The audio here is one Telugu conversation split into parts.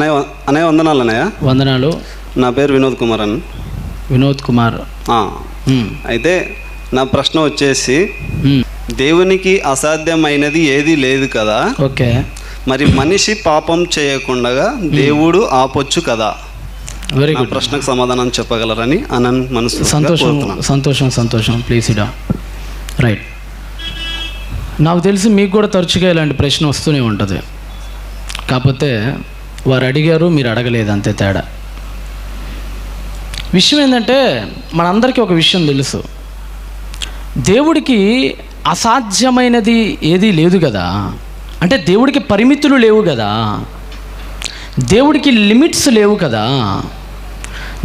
అన్నయ్య అన్నయ్య వందనాలు అన్నయ్య. వందనాలు. నా పేరు వినోద్ కుమార్ అని వినోద్ కుమార్. అయితే నా ప్రశ్న వచ్చేసి దేవునికి అసాధ్యమైనది ఏది లేదు కదా? ఓకే. మరి మనిషి పాపం చేయకుండా దేవుడు ఆపొచ్చు కదా? వెరీ గుడ్ ప్రశ్నకు సమాధానం చెప్పగలరని అనంత్ మనసు సంతోషం సంతోషం సంతోషం. ప్లీజ్ ఇడా రైట్ నాకు తెలిసి మీకు కూడా తరచుగా ఇలాంటి ప్రశ్న వస్తూనే ఉంటుంది. కాకపోతే వారు అడిగారు మీరు అడగలేదు అంతే తేడా. విషయం ఏంటంటే మనందరికీ ఒక విషయం తెలుసు. దేవుడికి అసాధ్యమైనది ఏదీ లేదు కదా. అంటే దేవుడికి పరిమితులు లేవు కదా. దేవుడికి లిమిట్స్ లేవు కదా.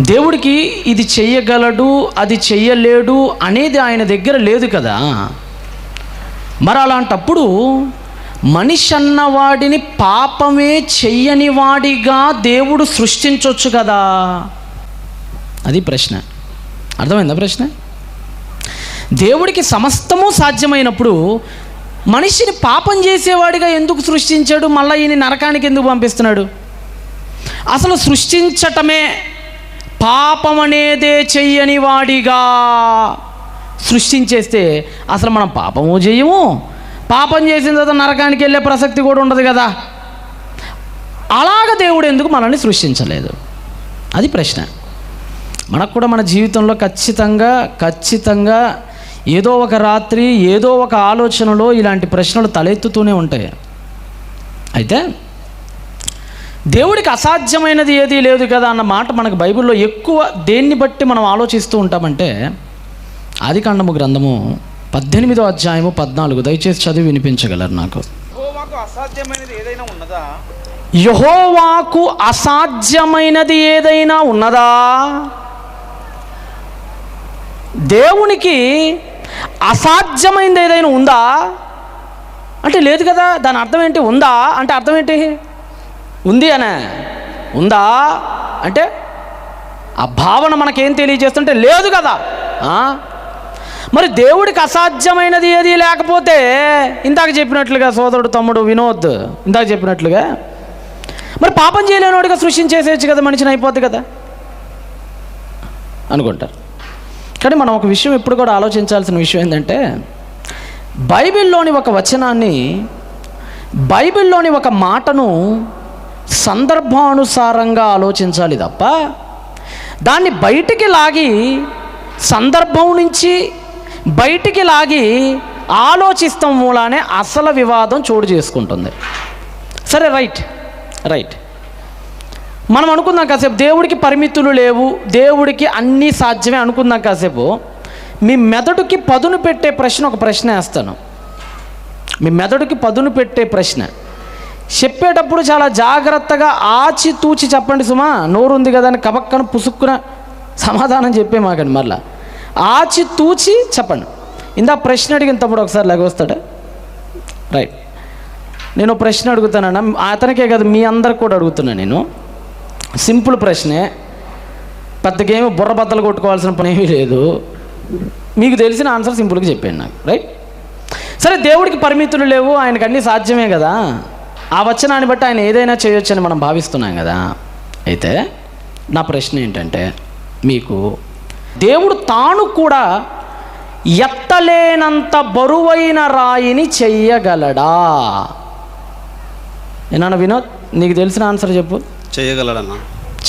దేవుడికి ఇది చెయ్యగలడు అది చెయ్యలేడు అనేది ఆయన దగ్గర లేదు కదా. మరి అలాంటప్పుడు మనిషి అన్నవాడిని పాపమే చెయ్యని వాడిగా దేవుడు సృష్టించవచ్చు కదా? అది ప్రశ్న. అర్థమైందా ప్రశ్న? దేవుడికి సమస్తము సాధ్యమైనప్పుడు మనిషిని పాపం చేసేవాడిగా ఎందుకు సృష్టించాడు? మళ్ళీ ఈయన నరకానికి ఎందుకు పంపిస్తున్నాడు? అసలు సృష్టించటమే పాపం అనేదే చెయ్యని వాడిగా సృష్టించేస్తే అసలు మనం పాపము చేయము పాపం చేసిన తర్వాత నరకానికి వెళ్ళే ప్రసక్తి కూడా ఉండదు కదా. అలాగ దేవుడు ఎందుకు మనల్ని సృష్టించలేదు? అది ప్రశ్న. మనకు కూడా మన జీవితంలో ఖచ్చితంగా ఖచ్చితంగా ఏదో ఒక రాత్రి ఏదో ఒక ఆలోచనలో ఇలాంటి ప్రశ్నలు తలెత్తుతూనే ఉంటాయి. అయితే దేవుడికి అసాధ్యమైనది ఏదీ లేదు కదా అన్న మాట మనకు బైబిల్లో ఎక్కువ దేన్ని బట్టి మనం ఆలోచిస్తూ ఉంటామంటే ఆదికాండము గ్రంథము పద్దెనిమిదో అధ్యాయము పద్నాలుగు. దయచేసి చదివి వినిపించగలరు నాకు. యెహోవాకు అసాధ్యమైనది ఏదైనా ఉన్నదా? యహోవాకు అసాధ్యమైనది ఏదైనా ఉన్నదా? దేవునికి అసాధ్యమైనది ఏదైనా ఉందా? అంటే లేదు కదా దాని అర్థం ఏంటి? ఉందా? అంటే అర్థం ఏంటి? ఉంది అనే. ఉందా? అంటే ఆ భావన మనకేం తెలియజేస్తుంటే లేదు కదా? మరి దేవుడికి అసాధ్యమైనది ఏది లేకపోతే ఇందాక చెప్పినట్లుగా సోదరుడు తమ్ముడు వినోద్ ఇందాక చెప్పినట్లుగా మరి పాపం చేయలేనివాడిగా సృష్టించేసేయచ్చు కదా మనిషిని అయిపోద్ది కదా అనుకుంటారు. కానీ మనం ఒక విషయం ఎప్పుడు కూడా ఆలోచించాల్సిన విషయం ఏంటంటే బైబిల్లోని ఒక వచనాన్ని బైబిల్లోని ఒక మాటను సందర్భానుసారంగా ఆలోచించాలి తప్ప దాన్ని బయటికి లాగి సందర్భం నుంచి బయటికి లాగి ఆలోచిస్తాం మూలానే అసలు వివాదం చోటు చేసుకుంటుంది. సరే రైట్ రైట్. మనం అనుకుందాం కాసేపు దేవుడికి పరిమితులు లేవు దేవుడికి అన్నీ సాధ్యమే అనుకుందాం కాసేపు. మీ మెదడుకి పదును పెట్టే ప్రశ్న ఒక ప్రశ్న వేస్తాను. మీ మెదడుకి పదును పెట్టే ప్రశ్న. చెప్పేటప్పుడు చాలా జాగ్రత్తగా ఆచి తూచి చెప్పండి సుమా నోరు ఉంది కదా అని కబక్కను పుసుక్కున సమాధానం చెప్పే మాకండి మరలా. ఆచి తూచి చెప్పండి. ఇందా ప్రశ్న అడిగిన తప్పుడు ఒకసారి లెగవస్తాడా రైట్ నేను ప్రశ్న అడుగుతానన్నా. అతనికే కాదు మీ అందరికి కూడా అడుగుతున్నా నేను. సింపుల్ ప్రశ్నే. పెద్దకేమి బుర్ర బద్దలు కొట్టుకోవాల్సిన పని ఏమీ లేదు. మీకు తెలిసిన ఆన్సర్ సింపుల్గా చెప్పాను నాకు. రైట్ సరే దేవుడికి పరిమితులు లేవు ఆయనకు అన్నీ సాధ్యమే కదా. ఆ వచనాన్ని బట్టి ఆయన ఏదైనా చేయొచ్చని మనం భావిస్తున్నాం కదా. అయితే నా ప్రశ్న ఏంటంటే మీకు దేవుడు తాను కూడా ఎత్తలేనంత బరువైన రాయిని చెయ్యగలడా? ఏమన్నా వినోద్ నీకు తెలిసిన ఆన్సర్ చెప్పు. చేయగలడన్నా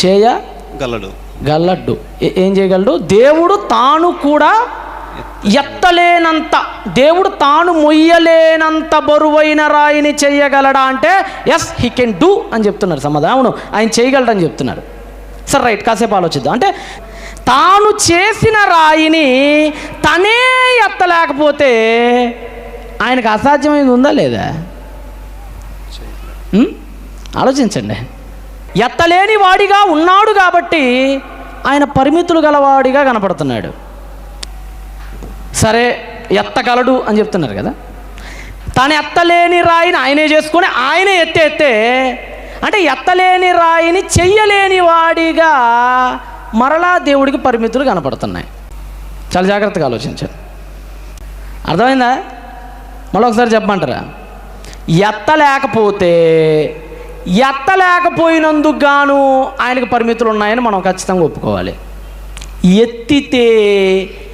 చేయ గలడు. గలడ్డు ఏ- ఏం చేయగలడు? దేవుడు తాను కూడా ఎత్తలేనంత దేవుడు తాను మొయ్యలేనంత బరువైన రాయిని చెయ్యగలడా అంటే ఎస్ హీ కెన్ డూ అని చెప్తున్నారు. సమాధానం. అవును ఆయన చేయగలడని చెప్తున్నారు. సరే రైట్ కాసేపు ఆలోచిద్దాం. అంటే తాను చేసిన రాయిని తనే ఎత్తలేకపోతే ఆయనకు అసాధ్యమైనది ఉందా లేదా? ఆలోచించండి. ఎత్తలేని వాడిగా ఉన్నాడు కాబట్టి ఆయన పరిమితులు గలవాడిగా కనపడుతున్నాడు. సరే ఎత్తగలడు అని చెప్తున్నారు కదా. తను ఎత్తలేని రాయిని ఆయనే చేసుకొని ఆయనే ఎత్తే ఎత్తే అంటే ఎత్తలేని రాయిని చెయ్యలేని వాడిగా మరలా దేవుడికి పరిమితులు కనపడుతున్నాయి. చాలా జాగ్రత్తగా ఆలోచించండి. అర్థమైందా? మళ్ళీ ఒకసారి చెప్పమంటారా? ఎత్తలేకపోతే ఎత్తలేకపోయినందుకు గాను ఆయనకు పరిమితులు ఉన్నాయని మనం ఖచ్చితంగా ఒప్పుకోవాలి. ఎత్తితే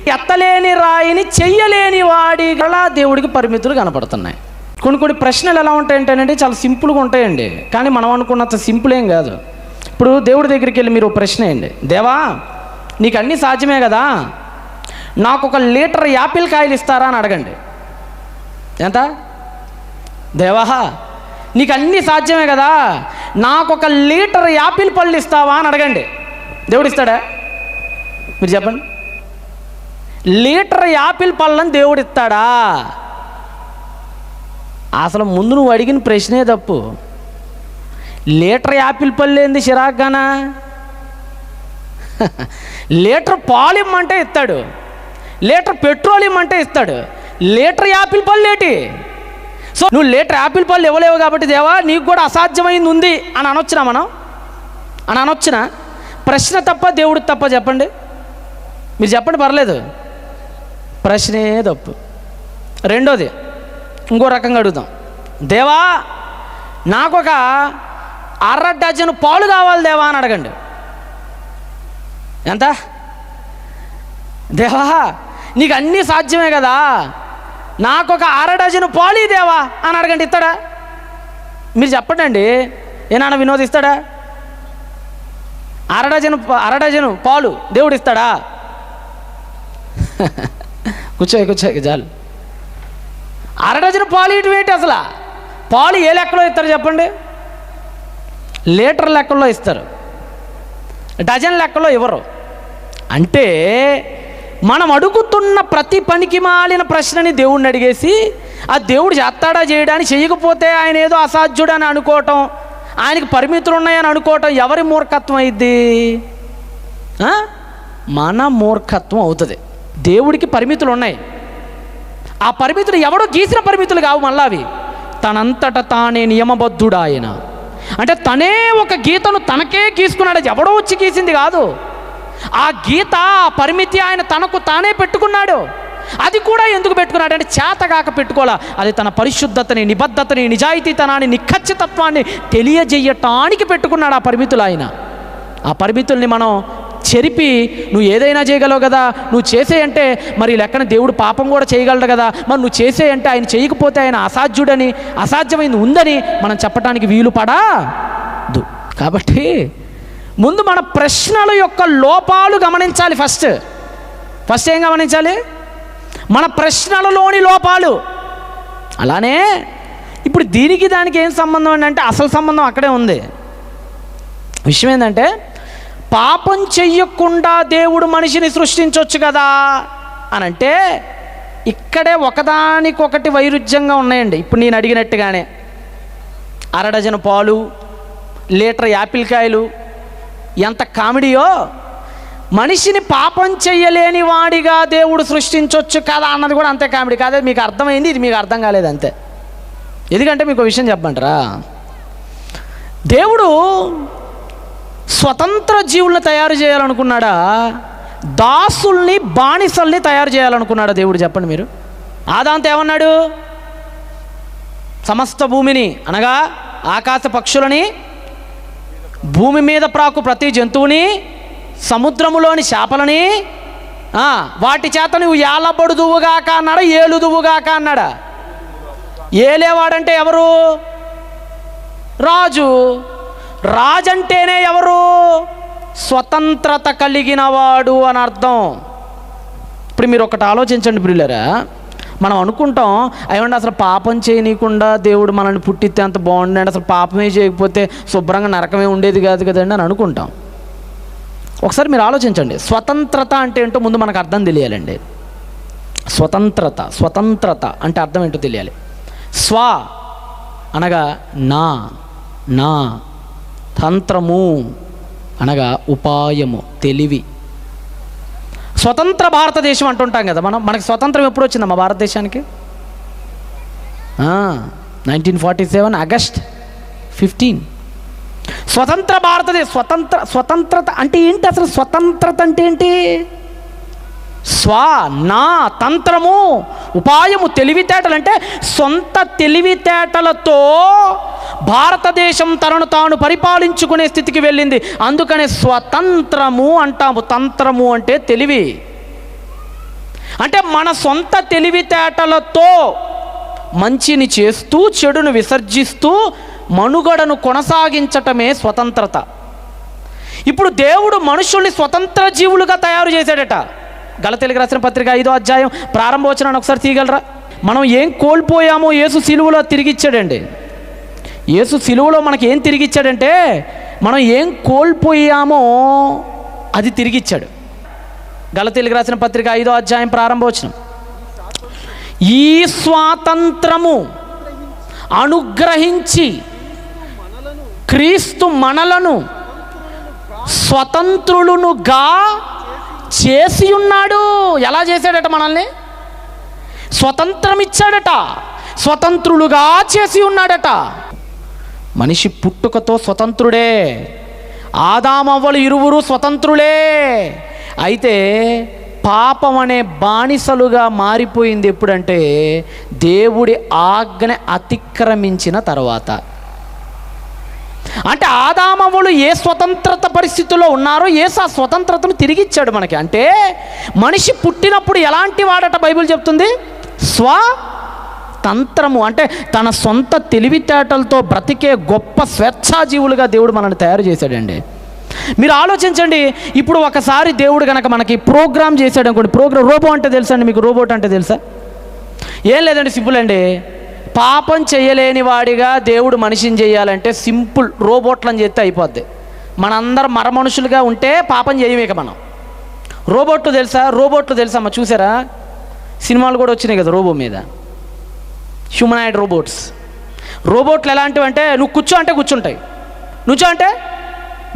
ఎత్తలేని రాయిని చెయ్యలేని వాడి గల దేవుడికి పరిమితులు కనపడుతున్నాయి. కొన్ని కొన్ని ప్రశ్నలు ఎలా ఉంటాయంటేనండి చాలా సింపుల్గా ఉంటాయండి. కానీ మనం అనుకున్నంత సింపుల్ ఏం కాదు. ఇప్పుడు దేవుడి దగ్గరికి వెళ్ళి మీరు ప్రశ్న వేయండి. దేవా నీకు అన్నీ సాధ్యమే కదా? నాకు ఒక లీటర్ యాపిల్ కాయలు ఇస్తారా అని అడగండి. ఎంత? దేవా నీకు అన్నీ సాధ్యమే కదా? నాకు ఒక లీటర్ యాపిల్ పళ్ళు ఇస్తావా అని అడగండి. దేవుడు ఇస్తాడా? మీరు చెప్పండి. లీటర్ యాపిల్ పళ్ళని దేవుడు ఇస్తాడా? అసలు ముందు నువ్వు అడిగిన ప్రశ్నే తప్పు. లీటర్ యాపిల్ పళ్ళు ఏంది చిరాగ్గానా? లీటర్ పాలు ఇమ్మంటే ఇస్తాడు. లీటర్ పెట్రోల్ ఇమ్మంటే ఇస్తాడు. లీటర్ యాపిల్ పళ్ళు ఏటి? సో నువ్వు లీటర్ యాపిల్ పళ్ళు ఇవ్వలేవు కాబట్టి దేవా నీకు కూడా అసాధ్యమైంది ఉంది అని అనొచ్చునా మనం? అని అనొచ్చునా? ప్రశ్న తప్ప దేవుడు తప్ప చెప్పండి. మీరు చెప్పండి పర్లేదు. ప్రశ్నే తప్పు. రెండోది ఇంకో రకంగా అడుగుదాం. దేవా నాకు అర డజను పాలు కావాలి దేవా అని అడగండి. ఎంత? దేవా నీకు అన్నీ సాధ్యమే కదా? నాకు ఒక అర డజను పాలు దేవా అని అడగండి ఇస్తాడా మీరు చెప్పండి ఏనాన్న వినోద్ ఇస్తాడా అర డజను అర డజను పాలు దేవుడు ఇస్తాడా? కూర్చోయి కూర్చోయి చాలు. అర డజను పాలు ఇటు ఏంటి అసలు? పాలు ఏ లెక్కలో ఇస్తారు చెప్పండి? లీటర్ లెక్కల్లో ఇస్తారు. డజన్ లెక్కలో ఇవ్వరు. అంటే మనం అడుగుతున్న ప్రతి పనికి మాలిన ప్రశ్నని దేవుడిని అడిగేసి ఆ దేవుడు చేస్తాడా చేయడానికి చేయకపోతే ఆయన ఏదో అసాధ్యుడని అనుకోవటం ఆయనకి పరిమితులు ఉన్నాయని అనుకోవటం ఎవరి మూర్ఖత్వం అయింది మన మూర్ఖత్వం అవుతుంది. దేవుడికి పరిమితులు ఉన్నాయి. ఆ పరిమితులు ఎవడో గీసిన పరిమితులు కావు మళ్ళా అవి. తనంతట తానే నియమబద్ధుడు ఆయన అంటే తనే ఒక గీతను తనకే గీసుకున్నాడు. అది ఎవడో వచ్చి గీసింది కాదు. ఆ గీత ఆ పరిమితి ఆయన తనకు తానే పెట్టుకున్నాడు. అది కూడా ఎందుకు పెట్టుకున్నాడు అంటే చేతగాక పెట్టుకోవాలా. అది తన పరిశుద్ధతని నిబద్ధతని నిజాయితీతనాన్ని నిఖచ్చితత్వాన్ని తెలియజేయటానికి పెట్టుకున్నాడు ఆ పరిమితులు ఆయన. ఆ పరిమితుల్ని మనం చెరిపి నువ్వు ఏదైనా చేయగలవు కదా? నువ్వు చేసే అంటే మరి ఈ లెక్కన దేవుడు పాపం కూడా చేయగలడు కదా? మరి నువ్వు చేసే అంటే ఆయన చేయకపోతే ఆయన అసాధ్యుడని అసాధ్యమైంది ఉందని మనం చెప్పడానికి వీలు పడాదు కాబట్టి ముందు మన ప్రశ్నల యొక్క లోపాలు గమనించాలి ఫస్ట్. ఫస్ట్ ఏం గమనించాలి? మన ప్రశ్నలలోని లోపాలు. అలానే ఇప్పుడు దీనికి దానికి ఏం సంబంధం అండి? అంటే అసలు సంబంధం అక్కడే ఉంది. విషయం ఏంటంటే పాపం చెయ్యకుండా దేవుడు మనిషిని సృష్టించవచ్చు కదా? అని అంటే ఇక్కడే ఒకదానికొకటి వైరుధ్యంగా ఉన్నాయండి. ఇప్పుడు నేను అడిగినట్టుగానే అరడజను పాలు లీటర్ యాపిల్ కాయలు ఎంత కామెడీయో? మనిషిని పాపం చెయ్యలేని వాడిగా దేవుడు సృష్టించవచ్చు కదా అన్నది కూడా అంతే కామెడీ. కాదే మీకు అర్థమైంది? ఇది మీకు అర్థం కాలేదు అంతే. ఎందుకంటే మీకు విషయం చెప్పమంటారా? దేవుడు స్వతంత్ర జీవుల్ని తయారు చేయాలనుకున్నాడా? దాసుల్ని బానిసల్ని తయారు చేయాలనుకున్నాడా దేవుడు చెప్పండి మీరు? ఆదాంత ఏమన్నాడు? సమస్త భూమిని అనగా ఆకాశ పక్షులని భూమి మీద ప్రాకు ప్రతి జంతువుని సముద్రములోని చేపలని వాటి చేత నువ్వు ఏలబడుదువుగాక అన్నాడా? ఏలుదువుగాక అన్నాడా? ఏలేవాడంటే ఎవరు? రాజు. రాజంటేనే ఎవరు? స్వతంత్రత కలిగిన వాడు అని అర్థం. ఇప్పుడు మీరు ఒకటి ఆలోచించండి ప్రియులరా. మనం అనుకుంటాం అయ్యండి అసలు పాపం చేయనీయకుండా దేవుడు మనల్ని పుట్టిస్తే అంత బాగుండండి అసలు పాపమే చేయకపోతే శుభ్రంగా నరకమే ఉండేది కాదు కదండి అని అనుకుంటాం. ఒకసారి మీరు ఆలోచించండి స్వతంత్రత అంటే ఏంటో ముందు మనకు అర్థం తెలియాలండి. స్వతంత్రత స్వతంత్రత అంటే అర్థం ఏంటో తెలియాలి. స్వ అనగా నా నా తంత్రము అనగా ఉపాయము తెలివి. స్వతంత్ర భారతదేశం అంటుంటాం కదా మనం మనకి స్వతంత్రం ఎప్పుడు వచ్చిందమ్మా భారతదేశానికి? Nineteen forty seven August fifteen స్వతంత్ర భారతదేశ స్వతంత్ర స్వతంత్రత అంటే ఏంటి అసలు? స్వతంత్రత అంటే ఏంటి? స్వ నా తంత్రము ఉపాయము తెలివితేటలు అంటే సొంత తెలివితేటలతో భారతదేశం తనను తాను పరిపాలించుకునే స్థితికి వెళ్ళింది. అందుకనే స్వతంత్రము అంటాము. తంత్రము అంటే తెలివి. అంటే మన సొంత తెలివితేటలతో మంచిని చేస్తూ చెడును విసర్జిస్తూ మనుగడను కొనసాగించటమే స్వతంత్రత. ఇప్పుడు దేవుడు మనుషుల్ని స్వతంత్ర జీవులుగా తయారు చేశాడట. గలతెలికి రాసిన పత్రిక ఐదో అధ్యాయం ప్రారంభవచనాన్ని ఒకసారి తీయగలరా? మనం ఏం కోల్పోయామో యేసు సిలువలో తిరిగిచ్చాడండి. యేసు సిలువలో మనకి ఏం తిరిగిచ్చాడంటే మనం ఏం కోల్పోయామో అది తిరిగిచ్చాడు. గలతీలకు రాసిన పత్రిక ఐదో అధ్యాయం ప్రారంభవచనం. ఈ స్వాతంత్రము అనుగ్రహించి క్రీస్తు మనలను స్వతంత్రులునుగా చేసి ఉన్నాడు ఎలా చేశాడట మనల్ని? స్వతంత్రం ఇచ్చాడట స్వతంత్రులుగా చేసి ఉన్నాడట మనిషి పుట్టుకతో స్వతంత్రుడే. ఆదామవ్వలు ఇరువురు స్వతంత్రులే. అయితే పాపం అనే బానిసలుగా మారిపోయింది ఎప్పుడంటే దేవుడి ఆజ్ఞ అతిక్రమించిన తర్వాత. అంటే ఆదామవులు ఏ స్వతంత్రత పరిస్థితుల్లో ఉన్నారో ఏసు ఆ స్వతంత్రతను తిరిగి ఇచ్చాడు మనకి. అంటే మనిషి పుట్టినప్పుడు ఎలాంటి వాడట బైబిల్ చెప్తుంది? స్వ తంత్రము అంటే తన సొంత తెలివితేటలతో బ్రతికే గొప్ప స్వేచ్ఛాజీవులుగా దేవుడు మనల్ని తయారు చేశాడండి. మీరు ఆలోచించండి ఇప్పుడు ఒకసారి దేవుడు కనుక మనకి ప్రోగ్రామ్ చేశాడు అనుకోండి ప్రోగ్రామ్ రోబో అంటే తెలుసా అండి మీకు? రోబోట్ అంటే తెలుసా? ఏం లేదండి సింపుల్ అండి. పాపం చేయలేని వాడిగా దేవుడు మనిషిని చేయాలంటే సింపుల్ రోబోట్లను చేస్తే అయిపోద్ది. మనందరం మరమనుషులుగా ఉంటే పాపం చేయమే మనం. రోబోట్లు తెలుసా? రోబోట్లు తెలుసా? చూసారా? సినిమాలు కూడా వచ్చినాయి కదా రోబో మీద. Humanoid robots. రోబోట్లు ఎలాంటివి అంటే నువ్వు కూర్చో అంటే కూర్చుంటాయి. నుంచో అంటే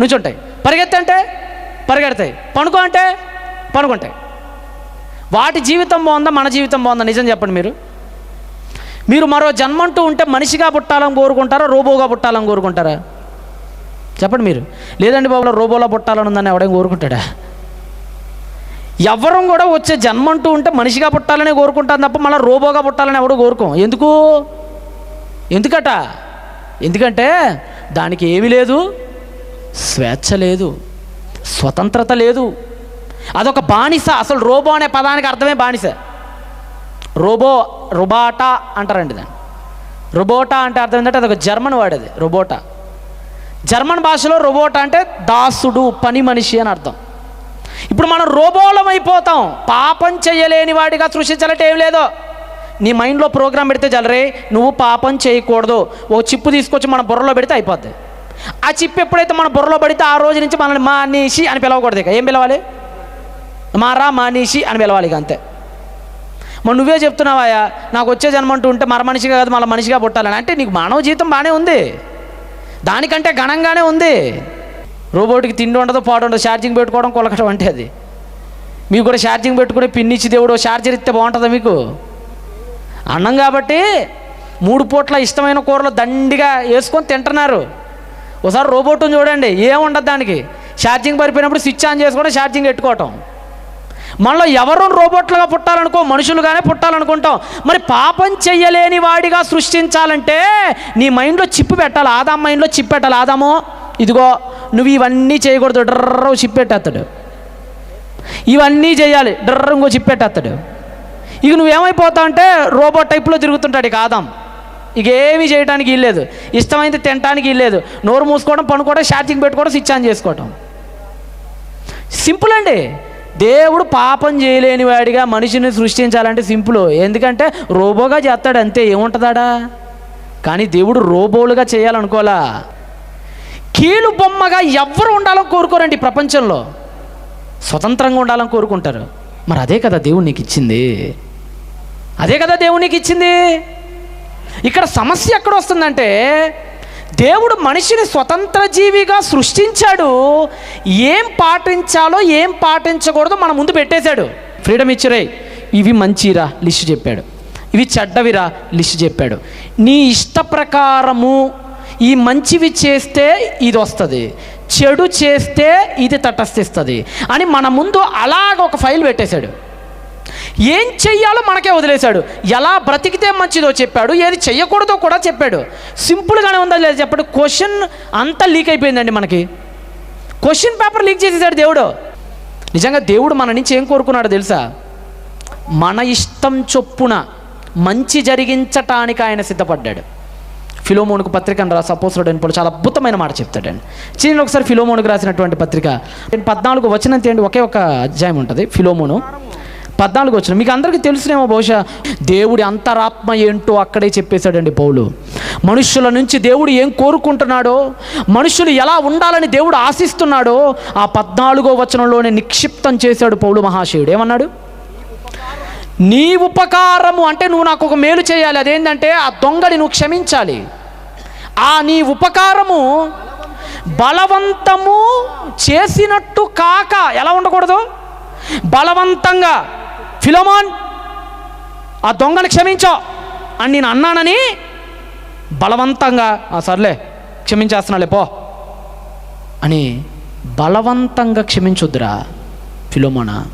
నుంచుంటాయి పరిగెత్తి అంటే పరిగెడతాయి. పనుకో అంటే పనుకుంటాయి. వాటి జీవితం బాగుందా? మన జీవితం బాగుందా? నిజం చెప్పండి మీరు. మీరు మరో జన్మంటూ ఉంటే మనిషిగా పుట్టాలని కోరుకుంటారా? రోబోగా పుట్టాలని కోరుకుంటారా? చెప్పండి మీరు. లేదండి బాబులో రోబోలా పుట్టాలని ఉందని ఎవడేం కోరుకుంటాడా? ఎవరం కూడా వచ్చే జన్మంటూ ఉంటే మనిషిగా పుట్టాలని కోరుకుంటాను తప్ప మళ్ళీ రోబోగా పుట్టాలని ఎవడు కోరుకోం. ఎందుకు? ఎందుకట? ఎందుకంటే దానికి ఏమీ లేదు స్వేచ్ఛ లేదు స్వతంత్రత లేదు. అదొక బానిస అసలు రోబో అనే పదానికి అర్థమే బానిస. రోబో రుబాటా అంటారండి దాన్ని. రుబోటా అంటే అర్థం ఏంటంటే అదొక జర్మన్ వర్డ్ అది రుబోటా. జర్మన్ భాషలో రోబోటా అంటే దాసుడు పని మనిషి అని అర్థం. ఇప్పుడు మనం రోబోలం అయిపోతాం. పాపం చేయలేని వాడిగా సృష్టించాలంటే ఏం లేదో. నీ మైండ్లో ప్రోగ్రామ్ పెడితే జలరే నువ్వు పాపం చేయకూడదు. ఓ చిప్పు తీసుకొచ్చి మన బుర్రలో పెడితే అయిపోద్ది. ఆ చిప్ ఎప్పుడైతే మన బుర్రలో పడితే ఆ రోజు నుంచి మనల్ని మానేసి అని పిలవకూడదు ఇక. ఏం పిలవాలి? మారా మానేసి అని పిలవాలి ఇక అంతే. మరి నువ్వే చెప్తున్నావాయా? నాకు వచ్చే జన్మ అంటూ ఉంటే మర మనిషిగా కాదు మళ్ళీ మనిషిగా పుట్టాలని. అంటే నీకు మానవ జీవితం బాగానే ఉంది. దానికంటే ఘనంగానే ఉంది. రోబోట్కి తిండి ఉండదు పాడు ఉండదు ఛార్జింగ్ పెట్టుకోవడం కొలకటం అంటే అది. మీకు కూడా ఛార్జింగ్ పెట్టుకుని పిన్నిచ్చి దేవుడు ఛార్జర్ ఇస్తే బాగుంటుందా మీకు? అన్నం కాబట్టి మూడు పూట్ల ఇష్టమైన కూరలు దండిగా వేసుకొని తింటున్నారు. ఒకసారి రోబోట్ని చూడండి ఏముండదు దానికి. ఛార్జింగ్ పరిపోయినప్పుడు స్విచ్ ఆన్ చేసుకోవడం ఛార్జింగ్ పెట్టుకోవటం. మనలో ఎవరు రోబోట్లుగా పుట్టాలనుకో మనుషులుగానే పుట్టాలనుకుంటాం. మరి పాపం చెయ్యలేని వాడిగా సృష్టించాలంటే నీ మైండ్లో చిప్పు పెట్టాలి. ఆదాం మైండ్లో చిప్ పెట్టాలి. ఆదామో ఇదిగో నువ్వు ఇవన్నీ చేయకూడదు. డ్రర్ర చిప్ పెట్టేస్తాడు. ఇవన్నీ చేయాలి. డర్ర ఇంకో చిప్ పెట్టేస్తాడు. ఇక నువ్వేమైపోతావు అంటే రోబోట్ టైప్లో తిరుగుతుంటాడు ఇక ఆదాం. ఇక ఏమీ చేయడానికి ఇల్లేదు ఇష్టమైంది తినడానికి ఇల్లేదు నోరు మూసుకోవడం పనుకోవడం ఛార్జింగ్ పెట్టుకోవడం స్విచ్ ఆన్ చేసుకోవడం సింపుల్ అండి. దేవుడు పాపం చేయలేని వాడిగా మనిషిని సృష్టించాలంటే సింపుల్. ఎందుకంటే రోబోగా చేస్తాడు అంతే ఏముంటుందాడా? కానీ దేవుడు రోబోలుగా చేయాలనుకోలా కీలు బొమ్మగా ఎవరు ఉండాలని కోరుకోరండి ప్రపంచంలో. స్వతంత్రంగా ఉండాలని కోరుకుంటారు. మరి అదే కదా దేవుడు నీకు ఇచ్చింది. అదే కదా దేవుడు నీకు ఇచ్చింది. ఇక్కడ సమస్య ఎక్కడ వస్తుందంటే దేవుడు మనిషిని స్వతంత్ర జీవిగా సృష్టించాడు. ఏం పాటించాలో ఏం పాటించకూడదో మన ముందు పెట్టేశాడు. ఫ్రీడమ్ ఇచ్చిరే ఇవి మంచిరా లిస్ట్ చెప్పాడు. ఇవి చెడ్డవిరా లిస్ట్ చెప్పాడు. నీ ఇష్ట ప్రకారము ఈ మంచివి చేస్తే ఇది వస్తుంది. చెడు చేస్తే ఇది తటస్థిస్తుంది. అని మన ముందు అలాగ ఒక ఫైల్ పెట్టేశాడు. ఏం చెయ్యాలో మనకే వదిలేశాడు. ఎలా బ్రతికితే మంచిదో చెప్పాడు. ఏది చెయ్యకూడదో కూడా చెప్పాడు. సింపుల్గానే ఉందా లేదా చెప్పాడు. క్వశ్చన్ అంతా లీక్ అయిపోయిందండి మనకి. క్వశ్చన్ పేపర్ లీక్ చేసేసాడు దేవుడు. నిజంగా దేవుడు మన నుంచి ఏం కోరుకున్నాడో తెలుసా? మన ఇష్టం చొప్పున మంచి జరిగించటానికి ఆయన సిద్ధపడ్డాడు. ఫిలోమోనుకు పత్రిక అని రాసి అపోసరుడు అని చాలా అద్భుతమైన మాట చెప్తాడండి. చిన్న ఒకసారి ఫిలోమోనుకు రాసినటువంటి పత్రిక. పద్నాలుగు వచనం తీయండి. ఒకే ఒక అధ్యాయం ఉంటుంది. ఫిలోమోను పద్నాలుగు వచ్చిన మీకు అందరికీ తెలుసునేమో బహుశా దేవుడి అంతరాత్మ ఏంటో అక్కడే చెప్పేశాడండి పౌలు. మనుషుల నుంచి దేవుడు ఏం కోరుకుంటున్నాడో మనుషులు ఎలా ఉండాలని దేవుడు ఆశిస్తున్నాడో ఆ పద్నాలుగో వచనంలోనే నిక్షిప్తం చేశాడు పౌలు మహాశయుడు. ఏమన్నాడు? నీ ఉపకారము అంటే నువ్వు నాకు ఒక మేలు చేయాలి. అదేంటంటే ఆ దొంగని నువ్వు క్షమించాలి. ఆ నీ ఉపకారము బలవంతము చేసినట్టు కాక ఎలా ఉండకూడదు? బలవంతంగా ఫిలోమాన్ ఆ దొంగను క్షమించో. అని నేను అన్నానని బలవంతంగా "ఆ, సర్లే క్షమించేస్తున్నాలే పో. అని బలవంతంగా క్షమించొద్దురా ఫిలోమోనా.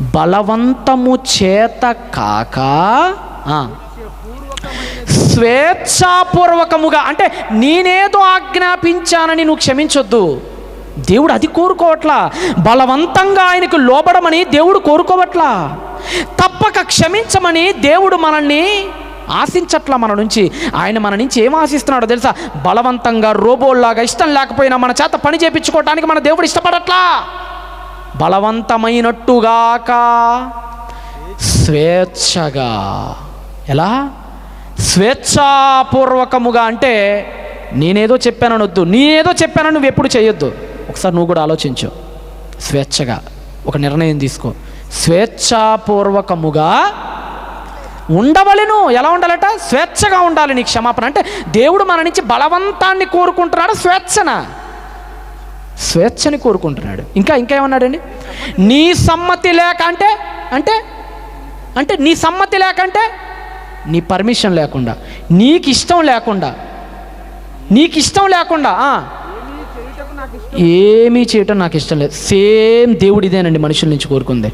బలవంతము చేత కాక స్వేచ్ఛాపూర్వకముగా అంటే నేనేదో ఆజ్ఞాపించానని నువ్వు క్షమించొద్దు. దేవుడు అది కోరుకోవట్లా. బలవంతంగా ఆయనకు లోబడమని దేవుడు కోరుకోవట్లా. తప్పక క్షమించమని దేవుడు మనల్ని ఆశించట్లా మన నుంచి. ఆయన మన నుంచి ఏం ఆశిస్తున్నాడో తెలుసా? బలవంతంగా రోబోల్లాగా ఇష్టం లేకపోయినా మన చేత పని చేయించుకోవటానికి మన దేవుడు ఇష్టపడట్లా. బలవంతమైనట్టుగాక స్వేచ్ఛగా. ఎలా? స్వేచ్ఛాపూర్వకముగా అంటే నేనేదో చెప్పానని వద్దు నేనేదో చెప్పానని నువ్వు ఎప్పుడు చేయొద్దు. ఒకసారి నువ్వు కూడా ఆలోచించు. స్వేచ్ఛగా ఒక నిర్ణయం తీసుకో. స్వేచ్ఛాపూర్వకముగా ఉండవలను. ఎలా ఉండాలట? స్వేచ్ఛగా ఉండాలి నీ క్షమాపణ. అంటే దేవుడు మన నుంచి బలవంతాన్ని కోరుకుంటున్నాడు స్వేచ్ఛన. స్వేచ్ఛని కోరుకుంటున్నాడు. ఇంకా ఇంకా ఏమన్నాడండి? నీ సమ్మతి లేక అంటే అంటే అంటే నీ సమ్మతి లేకంటే నీ పర్మిషన్ లేకుండా నీకు ఇష్టం లేకుండా నీకు ఇష్టం లేకుండా ఏమీ చేయటం నాకు ఇష్టం లేదు. సేమ్ దేవుడు ఇదేనండి మనుషుల నుంచి కోరుకుంది.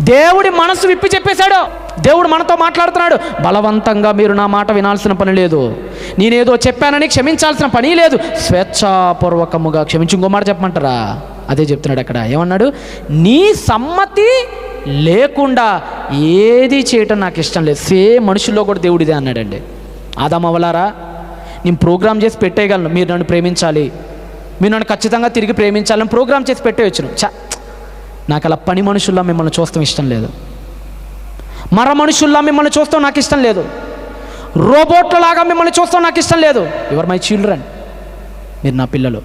దేవుడి మనసు విప్పి చెప్పేశాడు. దేవుడు మనతో మాట్లాడుతున్నాడు. బలవంతంగా మీరు నా మాట వినాల్సిన పని లేదు. నేనేదో చెప్పానని క్షమించాల్సిన పని లేదు. స్వేచ్ఛాపూర్వకముగా క్షమించి ఇంకో మాట చెప్పమంటారా? అదే చెప్తున్నాడు అక్కడ. ఏమన్నాడు? నీ సమ్మతి లేకుండా ఏది చేయటం నాకు ఇష్టం లేదు. సేమ్ మనుషుల్లో కూడా దేవుడిదే అన్నాడండి. ఆదామవలారా నేను ప్రోగ్రామ్ చేసి పెట్టేయగలను. మీరు నన్ను ప్రేమించాలి. మీరు నన్ను ఖచ్చితంగా తిరిగి ప్రేమించాలని ప్రోగ్రామ్ చేసి పెట్టేయచ్చును. చ నాకు అలా పని మనుషుల్లా మిమ్మల్ని చూస్తాం ఇష్టం లేదు. మర మనుషుల్లా మిమ్మల్ని చూస్తాం నాకు ఇష్టం లేదు. రోబోట్లలాగా మిమ్మల్ని చూస్తాం నాకు ఇష్టం లేదు. ఎవరు మై చిల్డ్రన్ మీరు నా పిల్లలు.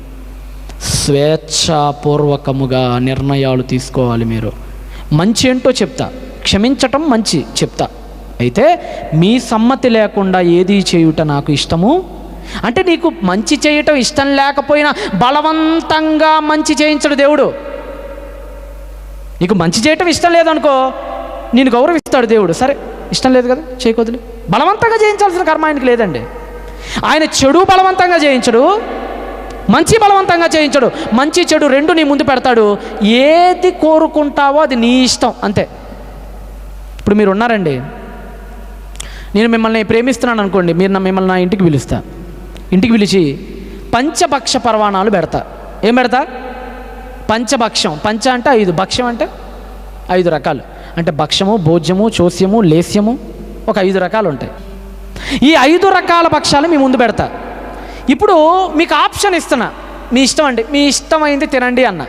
స్వేచ్ఛాపూర్వకముగా నిర్ణయాలు తీసుకోవాలి మీరు. మంచి ఏంటో చెప్తా. క్షమించటం మంచి చెప్తా. అయితే మీ సమ్మతి లేకుండా ఏది చేయుట నాకు ఇష్టము? అంటే నీకు మంచి చేయటం ఇష్టం లేకపోయినా బలవంతంగా మంచి చేయించడు దేవుడు. నీకు మంచి చేయటం ఇష్టం లేదనుకో నేను గౌరవిస్తాడు దేవుడు. సరే ఇష్టం లేదు కదా చేయకొద్దులే. బలవంతంగా చేయించాల్సిన కర్మ ఆయనకి లేదండి. ఆయన చెడు బలవంతంగా చేయించడు మంచి బలవంతంగా చేయించడు మంచి చెడు రెండు నీ ముందు పెడతాడు. ఏది కోరుకుంటావో అది నీ ఇష్టం అంతే. ఇప్పుడు మీరు ఉన్నారండి నేను మిమ్మల్ని ప్రేమిస్తున్నాను అనుకోండి మీరు నా మిమ్మల్ని నా ఇంటికి పిలుస్తా. ఇంటికి పిలిచి పంచభక్ష పర్వాణాలు పెడతా. ఏం పెడతా? పంచభక్షం. పంచ అంటే ఐదు. భక్ష్యం అంటే ఐదు రకాలు. అంటే భక్ష్యము భోజ్యము చోస్యము లేస్యము ఒక ఐదు రకాలు ఉంటాయి. ఈ ఐదు రకాల భక్ష్యాలు మీ ముందు పెడతా. ఇప్పుడు మీకు ఆప్షన్ ఇస్తున్నా. మీ ఇష్టం అండి. మీ ఇష్టమైంది తినండి అన్న.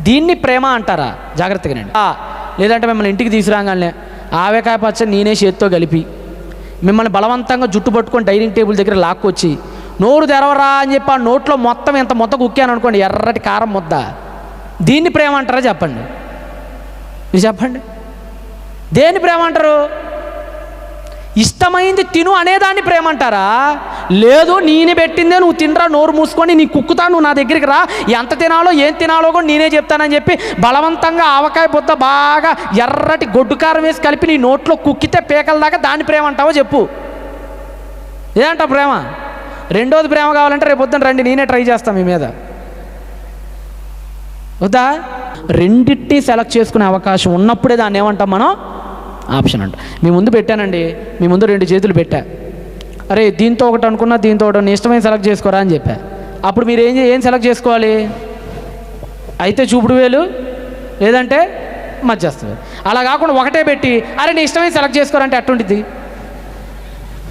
దీన్ని ప్రేమ అంటారా? జాగ్రత్తగానండి ఆ, లేదంటే మిమ్మల్ని ఇంటికి తీసుకురాగానే ఆవేకాయ పచ్చ నేనే చేత్తో కలిపి మిమ్మల్ని బలవంతంగా జుట్టు పట్టుకొని డైనింగ్ టేబుల్ దగ్గర లాక్కొచ్చి నోరు తెరవరా అని చెప్పి ఆ నోట్లో మొత్తం ఎంత మొత్త కుక్కాను అనుకోండి ఎర్రటి కారం ముద్ద. దీన్ని ప్రేమ అంటారా చెప్పండి? మీరు చెప్పండి. దేన్ని ప్రేమ అంటారు? ఇష్టమైంది తిను అనేదాన్ని ప్రేమ అంటారా లేదు నేను పెట్టిందే నువ్వు తినరా నోరు మూసుకొని నీ కుక్కుతా నువ్వు నా దగ్గరికి రా. ఎంత తినాలో ఏం తినాలో కూడా నేనే చెప్తానని చెప్పి బలవంతంగా ఆవకాయ బుద్ధ బాగా ఎర్రటి గొడ్డుకారం వేసి కలిపి నీ నోట్లో కుక్కితే పేకల దాకా దాన్ని ప్రేమ అంటావో చెప్పు. ఏదంట ప్రేమ? రెండోది ప్రేమ కావాలంటే రేపు పొద్దున రండి నేనే ట్రై చేస్తాను మీ మీద. వద్దా? రెండింటినీ సెలెక్ట్ చేసుకునే అవకాశం ఉన్నప్పుడే దాన్ని ఏమంటాం మనం? ఆప్షన్ అంట. మీ ముందు పెట్టానండి. మీ ముందు రెండు చేతులు పెట్టా. అరే దీంతో ఒకటి అనుకున్నా దీంతో ఒకటి నీ ఇష్టమైన సెలెక్ట్ చేసుకోరా అని చెప్పా. అప్పుడు మీరు ఏం చే- ఏం సెలెక్ట్ చేసుకోవాలి? అయితే చూపుడు వేలు లేదంటే మధ్యస్థ అలా కాకుండా ఒకటే పెట్టి అరే నీ ఇష్టమైన సెలెక్ట్ చేసుకోరంటే అట్టుంటిది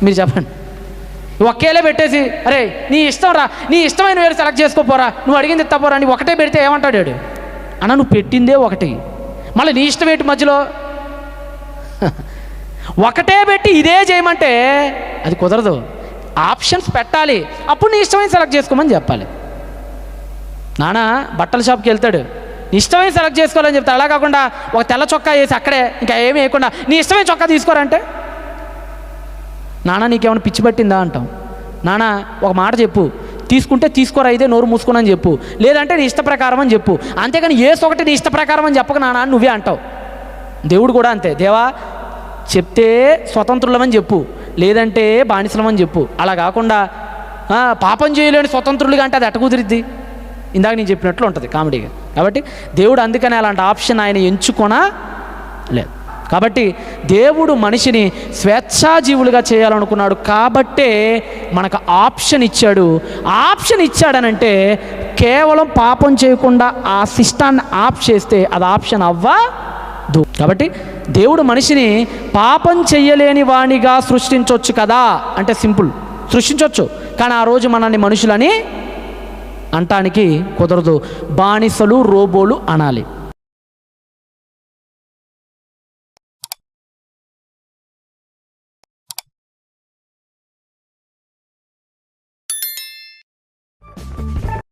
మీరు చెప్పండి. ఒకేలే పెట్టేసి అరే నీ ఇష్టం రా నీ ఇష్టమైన వేరు సెలెక్ట్ చేసుకోపోరా నువ్వు అడిగింది తప్పరా నీ ఒకటే పెడితే ఏమంటాడు వాడు? అన్న నువ్వు పెట్టిందే ఒకటి. మళ్ళీ నీ ఇష్టం ఏంటి మధ్యలో? ఒకటే పెట్టి ఇదే చేయమంటే అది కుదరదు. ఆప్షన్స్ పెట్టాలి. అప్పుడు నీ ఇష్టమైన సెలెక్ట్ చేసుకోమని చెప్పాలి. నాన్న బట్టల షాప్కి వెళ్తాడు. నీ ఇష్టమైన సెలెక్ట్ చేసుకోవాలని చెప్తాడు. అలా కాకుండా ఒక తెల్ల చొక్కా వేసి అక్కడే ఇంకా ఏమీ వేయకుండా నీ ఇష్టమైన చొక్కా తీసుకోరంటే? నానా నీకేమైనా పిచ్చి పట్టిందా అంటాం. నానా ఒక మాట చెప్పు. తీసుకుంటే తీసుకోరా ఇదే నోరు మూసుకోనని చెప్పు. లేదంటే నీ ఇష్ట ప్రకారం అని చెప్పు. అంతేగాని ఏ ఒకటి నీ ఇష్ట ప్రకారం అని చెప్పక నాన్న నువ్వే అంటావు. దేవుడు కూడా అంతే. దేవా చెప్తే స్వతంత్రులమని చెప్పు లేదంటే బానిసలమని చెప్పు. అలా కాకుండా పాపం చేయలేని స్వతంత్రులుగా అంటే అది ఎట్ట కుదిరిద్ది? ఇందాక నేను చెప్పినట్లు ఉంటుంది కామెడీగా. కాబట్టి దేవుడు అందుకని అలాంటి ఆప్షన్ ఆయన ఎంచుకొనా లేదు. కాబట్టి దేవుడు మనిషిని స్వేచ్ఛాజీవులుగా చేయాలనుకున్నాడు కాబట్టే మనకు ఆప్షన్ ఇచ్చాడు. ఆప్షన్ ఇచ్చాడనంటే కేవలం పాపం చేయకుండా ఆ సిస్టాన్ని ఆప్ చేస్తే అది ఆప్షన్ కాదు కాబట్టి దేవుడు మనిషిని పాపం చెయ్యలేని వాణిగా సృష్టించవచ్చు కదా అంటే సింపుల్. సృష్టించవచ్చు కానీ ఆ రోజు మనల్ని మనుషులని అంటానికి కుదరదు. బానిసలు రోబోలు అనాలి.